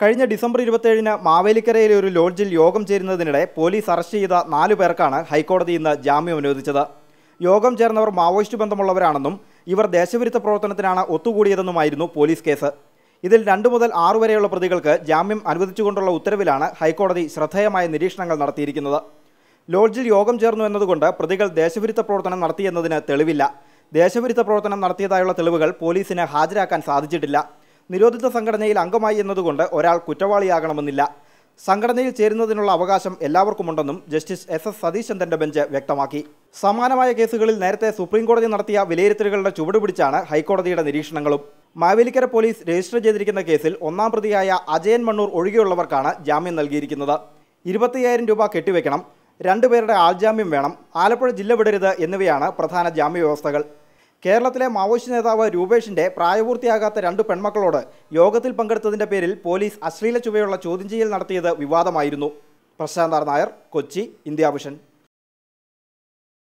കഴിഞ്ഞ ഡിസംബർ ഇരുപത്തേഴിന് മാവേലിക്കരയിലെ ഒരു ലോഡ്ജിൽ യോഗം ചേരുന്നതിനിടെ പോലീസ് അറസ്റ്റ് ചെയ്ത നാലു പേർക്കാണ് ഹൈക്കോടതി ഇന്ന് ജാമ്യം അനുവദിച്ചത്. യോഗം ചേർന്നവർ മാവോയിസ്റ്റ് ബന്ധമുള്ളവരാണെന്നും ഇവർ ദേശവിരുദ്ധ പ്രവർത്തനത്തിനാണ് ഒത്തുകൂടിയതെന്നുമായിരുന്നു പോലീസ് കേസ്. ഇതിൽ രണ്ടു മുതൽ ആറു വരെയുള്ള പ്രതികൾക്ക് ജാമ്യം അനുവദിച്ചുകൊണ്ടുള്ള ഉത്തരവിലാണ് ഹൈക്കോടതി ശ്രദ്ധേയമായ നിരീക്ഷണങ്ങൾ നടത്തിയിരിക്കുന്നത്. ലോഡ്ജിൽ യോഗം ചേർന്നു എന്നതുകൊണ്ട് പ്രതികൾ ദേശവിരുദ്ധ പ്രവർത്തനം നടത്തിയെന്നതിന് തെളിവില്ല. ദേശവിരുദ്ധ പ്രവർത്തനം നടത്തിയതായുള്ള തെളിവുകൾ പോലീസിന് ഹാജരാക്കാൻ സാധിച്ചിട്ടില്ല. നിരോധിത സംഘടനയിൽ അംഗമായി എന്നതുകൊണ്ട് ഒരാൾ കുറ്റവാളിയാകണമെന്നില്ല. സംഘടനയിൽ ചേരുന്നതിനുള്ള അവകാശം എല്ലാവർക്കുമുണ്ടെന്നും ജസ്റ്റിസ് എസ് എസ് സതീശന്ദ്രന്റെ ബെഞ്ച് വ്യക്തമാക്കി. സമാനമായ കേസുകളിൽ നേരത്തെ സുപ്രീംകോടതി നടത്തിയ വിലയിരുത്തലുകളുടെ ചുവടുപിടിച്ചാണ് ഹൈക്കോടതിയുടെ നിരീക്ഷണങ്ങളും. മാവേലിക്കര പോലീസ് രജിസ്റ്റർ ചെയ്തിരിക്കുന്ന കേസിൽ ഒന്നാം പ്രതിയായ അജയൻ മണ്ണൂർ ഒഴികെയുള്ളവർക്കാണ് ജാമ്യം നൽകിയിരിക്കുന്നത്. ഇരുപത്തിയ്യായിരം രൂപ കെട്ടിവെക്കണം. രണ്ടുപേരുടെ ആൾജാമ്യം വേണം. ആലപ്പുഴ ജില്ല വിടരുത് എന്നിവയാണ് പ്രധാന ജാമ്യ വ്യവസ്ഥകൾ. കേരളത്തിലെ മാവോയിസ്റ്റ് നേതാവ് രൂപേഷിന്റെ പ്രായപൂർത്തിയാകാത്ത രണ്ട് പെൺമക്കളോട് യോഗത്തിൽ പങ്കെടുത്തതിന്റെ പേരിൽ പോലീസ് അശ്ലീല ചുവയുള്ള ചോദ്യം ചെയ്യൽ നടത്തിയത് വിവാദമായിരുന്നു. പ്രശാന്താർ നായർ കൊച്ചി ഇന്ത്യ വിഷൻ.